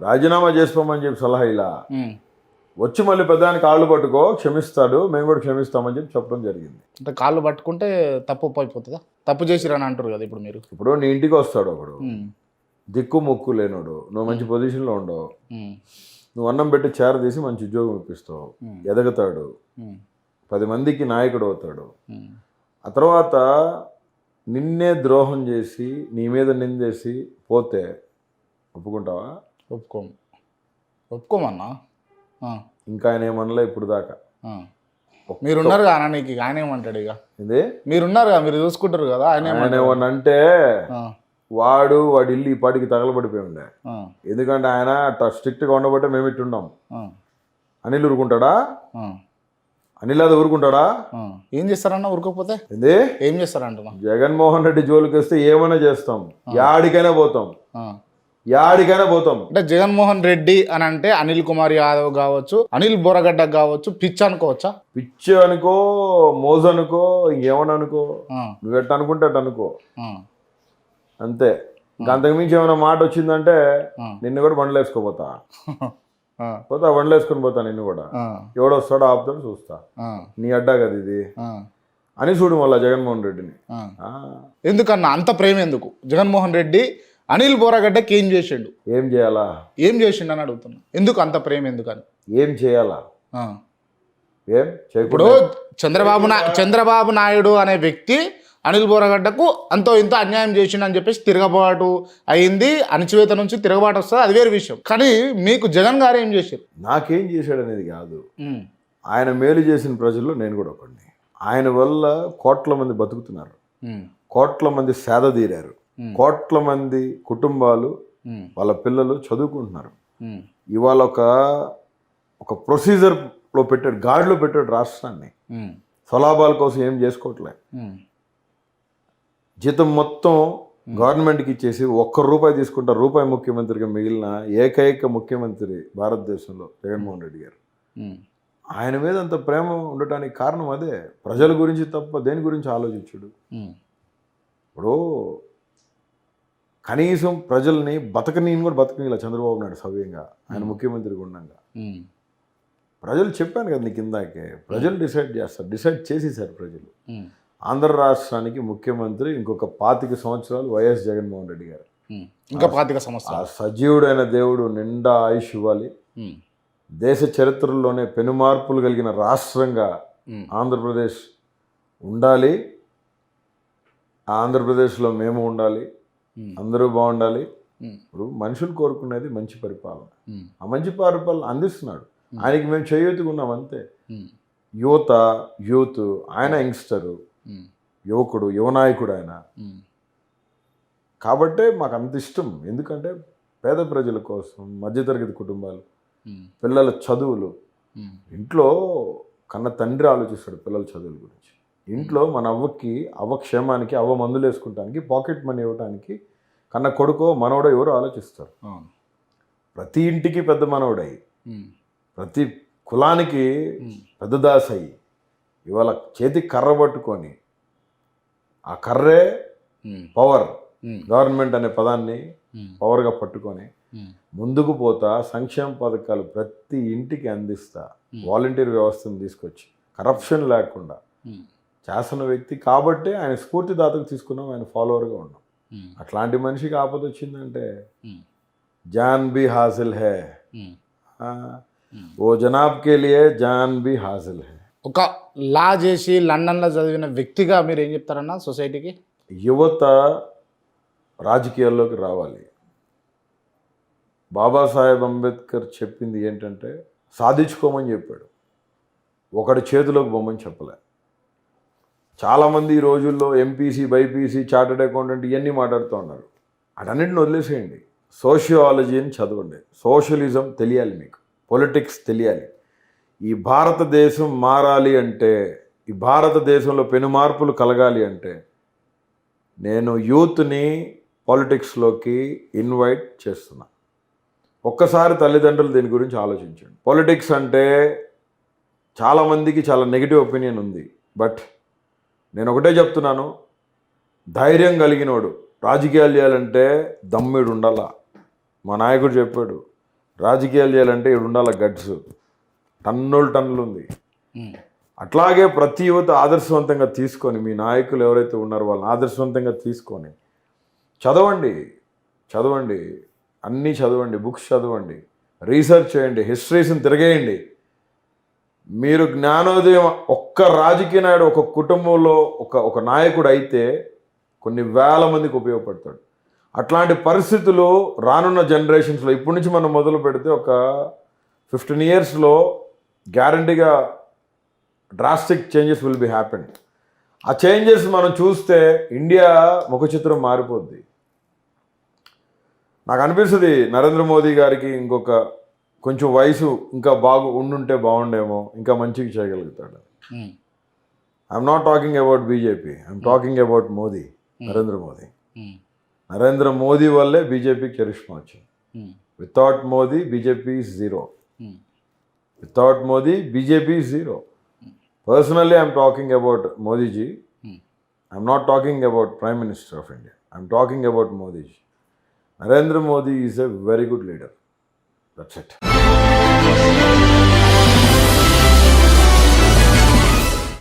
రాజీనామా చేసుకోమని చెప్పి సలహా ఇలా. వచ్చి మళ్ళీ పెద్దానికి కాళ్ళు పట్టుకో క్షమిస్తాడు మేము కూడా క్షమిస్తామని చెప్పి చెప్పడం జరిగింది అంటే కాళ్ళు పట్టుకుంటే తప్పు అయిపోతుందా తప్పు చేసిరని అంటారు కదా ఇప్పుడు మీరు ఇప్పుడు నీ ఇంటికి వస్తాడు ఒకడు. దిక్కు మొక్కు లేనోడు నువ్వు మంచి పొజిషన్లో ఉండవు. నువ్వు అన్నం పెట్టి చేర తీసి మంచి ఉద్యోగం ఇప్పిస్తావు. ఎదగతాడు. పది మందికి నాయకుడు అవుతాడు. ఆ తర్వాత నిన్నే ద్రోహం చేసి నీ మీద నిందేసి పోతే ఒప్పుకుంటావా ఒప్పుకోము ఒప్పుకోమన్నా. ఇంకా ఆయన ఏమనలే ఇప్పుడు దాకా. మీరున్నారు కదా నీకు ఆయన ఏమంటాడు ఇక ఇదే మీరున్నారు కదా మీరు చూసుకుంటారు కదా ఆయన ఏమన్నా అంటే. వాడు వాడి ఇల్లు ఈ పాటికి తగలబడిపోయి ఉండే. ఎందుకంటే ఆయన స్ట్రిక్ట్గా ఉండబట్టే మేము ఇట్టున్నాం. అనిల్ ఊరుకుంటాడా. అనిల్ అది ఊరుకుంటాడా. ఏం చేస్తారన్న ఊరుకోకపోతే ఏంది ఏం చేస్తారంటున్నా జగన్మోహన్ రెడ్డి జోలికి వస్తే ఏమైనా చేస్తాం యాడికైనా పోతాం. యాడికైనా పోతాం. అంటే జగన్మోహన్ రెడ్డి అని అంటే అనిల్ కుమార్ యాదవ్ కావచ్చు అనిల్ బోరగడ్డ కావచ్చు పిచ్ అనుకోవచ్చా? పిచ్చి అనుకో మోజు అనుకో ఇంకేమని అనుకో. నువ్వు ఎట్ట అనుకుంటే అనుకో. అంతే. అంతకుమించి ఏమైనా మాట వచ్చిందంటే. నిన్ను కూడా బండ్లు వేసుకోపోతా. పోతా. బండ్లు వేసుకొని పోతా నిన్ను కూడా. ఎవడొస్తాడో ఆపుతాడు చూస్తా. నీ అడ్డా కదా ఇది. అని చూడు మళ్ళా జగన్మోహన్ రెడ్డిని. ఎందుకన్నా? అంత ప్రేమ ఎందుకు? జగన్మోహన్ రెడ్డి అనిల్ బోరగడ్డకి ఏం చేసిండు? ఏం చేయాలా? ఏం చేసిండు అని అడుగుతున్నా. ఎందుకు అంత ప్రేమ ఎందుకని? ఏం చేయాలా. ఏం ఇప్పుడు చంద్రబాబు నా చంద్రబాబు నాయుడు అనే వ్యక్తి అనిల్ బోరగడ్డకు అంతో ఇంతో అన్యాయం చేసిండు అని చెప్పేసి తిరగబాటు అయింది అణచివేత నుంచి తిరగబాటు వస్తుంది అది వేరే విషయం. కానీ మీకు జగన్ గారు ఏం చేశారు నాకేం చేశాడు అనేది కాదు. ఆయన మేలు చేసిన ప్రజల్లో నేను కూడా ఒకడిని. ఆయన వల్ల కోట్ల మంది బతుకుతున్నారు. కోట్ల మంది సేద తీరారు. కోట్ల మంది కుటుంబాలు. వాళ్ళ పిల్లలు చదువుకుంటున్నారు. ఇవాళ ఒక ఒక ప్రొసీజర్లో పెట్టాడు గాడిలో పెట్టాడు రాష్ట్రాన్ని. స్వలాభాల కోసం ఏం చేసుకోవట్లే. జీతం మొత్తం గవర్నమెంట్కి ఇచ్చేసి ఒక్క రూపాయి తీసుకుంటా రూపాయి ముఖ్యమంత్రిగా మిగిలిన ఏకైక ముఖ్యమంత్రి భారతదేశంలో జగన్మోహన్ రెడ్డి గారు. ఆయన మీద అంత ప్రేమ ఉండటానికి కారణం అదే ప్రజల గురించి తప్ప దేని గురించి ఆలోచించుడు. ఇప్పుడు కనీసం ప్రజల్ని బతకని కూడా బతకనిలా చంద్రబాబు నాయుడు సవ్యంగా ఆయన ముఖ్యమంత్రిగా ఉండగా. ప్రజలు చెప్పాను కదా నీకు ఇందాకే ప్రజలు డిసైడ్ చేస్తారు డిసైడ్ చేసేసారు ప్రజలు. ఆంధ్ర రాష్ట్రానికి ముఖ్యమంత్రి ఇంకొక పాతిక సంవత్సరాలు వైఎస్ జగన్మోహన్ రెడ్డి గారు. ఇంకా పాతిక సంవత్సరాలు సజీవుడైన దేవుడు నిండా ఆయుష్ ఇవ్వాలి. దేశ చరిత్రలోనే పెనుమార్పులు కలిగిన రాష్ట్రంగా. ఆంధ్రప్రదేశ్ ఉండాలి ఆంధ్రప్రదేశ్లో మేము ఉండాలి. అందరూ బాగుండాలి. ఇప్పుడు మనుషులు కోరుకునేది మంచి పరిపాలన. ఆ మంచి పరిపాలన అందిస్తున్నాడు ఆయనకి మేము చేయూతిగా ఉన్నాం అంతే. యువత యూత్ ఆయన యంగ్స్టరు. యువకుడు యువనాయకుడు ఆయన. కాబట్టే మాకు అంత ఇష్టం ఎందుకంటే పేద ప్రజల కోసం మధ్యతరగతి కుటుంబాలు. పిల్లల చదువులు. ఇంట్లో కన్న తండ్రి ఆలోచిస్తాడు పిల్లల చదువుల గురించి ఇంట్లో మన అవ్వకి అవ్వ క్షేమానికి అవ్వ మందులు వేసుకుంటానికి పాకెట్ మనీ ఇవ్వడానికి కన్న కొడుకో మనవడో ఎవరో ఆలోచిస్తారు. ప్రతి ఇంటికి పెద్ద మనవడై. ప్రతి కులానికి. పెద్ద దాసయి ఇవాళ చేతికి కర్ర పట్టుకొని ఆ కర్రే. పవర్. గవర్నమెంట్ అనే పదాన్ని. పవర్గా పట్టుకొని. ముందుకు పోతా సంక్షేమ పథకాలు ప్రతి ఇంటికి అందిస్తా వాలంటీర్ వ్యవస్థను తీసుకొచ్చి కరప్షన్ లేకుండా. చేస్తున్న వ్యక్తి కాబట్టే ఆయన స్ఫూర్తిదాతకు తీసుకున్నాం ఆయన ఫాలోవర్గా ఉన్నాం. ఉమ్. అట్లాంటి మనిషికి ఆపద వచ్చిందంటే ఉమ్. జాన్ బి హాసిల్ హే. ఆ, ఓ జనాబ్ కే లియే జాన్ బి హాసిల్ హే. ఒక లా చేసి లండన్లో చదివిన వ్యక్తిగా మీరు ఏం చెప్తారన్నా సొసైటీకి? యువత రాజకీయాల్లోకి రావాలి. బాబాసాహెబ్ అంబేద్కర్ చెప్పింది ఏంటంటే సాధించుకోమని చెప్పాడు. ఒకటి చేతిలోకి బొమ్మని చెప్పలే. చాలామంది ఈ రోజుల్లో ఎంపీసీ బైపీసీ చార్టెడ్ అకౌంటెంట్ ఇవన్నీ మాట్లాడుతూ ఉన్నారు. అటన్నిటిని వదిలేసేయండి. సోషియాలజీని చదవండి. సోషలిజం తెలియాలి మీకు. పొలిటిక్స్ తెలియాలి. ఈ భారతదేశం మారాలి అంటే ఈ భారతదేశంలో పెను మార్పులు కలగాలి అంటే నేను యూత్ని పాలిటిక్స్లోకి ఇన్వైట్ చేస్తున్నా. ఒక్కసారి తల్లిదండ్రులు దీని గురించి ఆలోచించండి. పాలిటిక్స్ అంటే చాలామందికి చాలా నెగిటివ్ ఒపీనియన్ ఉంది. బట్ నేను ఒకటే చెప్తున్నాను. ధైర్యం కలిగినోడు రాజకీయాలు చేయాలంటే దమ్మిడు ఉండాల మా నాయకుడు చెప్పాడు రాజకీయాలు చేయాలంటే ఇక్కడ ఉండాలి గట్స్. టన్నులు టన్నులు ఉంది. అట్లాగే ప్రతి యువత ఆదర్శవంతంగా తీసుకొని మీ నాయకులు ఎవరైతే ఉన్నారో వాళ్ళని ఆదర్శవంతంగా తీసుకొని చదవండి చదవండి అన్నీ చదవండి బుక్స్ చదవండి రీసెర్చ్ చేయండి హిస్టరీస్ని తిరగేయండి. మీరు జ్ఞానోదయం ఒక్క రాజకీయ నాయుడు ఒక కుటుంబంలో ఒక ఒక నాయకుడు అయితే కొన్ని వేల మందికి ఉపయోగపడతాడు. అట్లాంటి పరిస్థితులు రానున్న జనరేషన్స్లో ఇప్పటి నుంచి మనం మొదలు పెడితే ఒక ఫిఫ్టీన్ ఇయర్స్లో గ్యారంటీగా drastic changes will be happen ఆ చేంజెస్ మనం చూస్తే ఇండియా ముఖ చిత్రం మారిపోద్ది. నాకు అనిపిస్తుంది నరేంద్ర మోదీ గారికి ఇంకొక కొంచెం వయసు ఇంకా బాగు ఉండుంటే బాగుండేమో ఇంకా మంచిగా చేయగలుగుతాడు. I'm not talking about BJP I'm talking about Modi Narendra Modi. Um. Narendra Modi వల్లే బీజేపీకి చరిష్మా వచ్చింది. Without Modi BJP zero um. Without Modi BJP zero personally I'm talking about Modiji. Hmm. I'm not talking about prime minister of India I'm talking about Modiji. Narendra Modi is a very good leader that's it Thank you.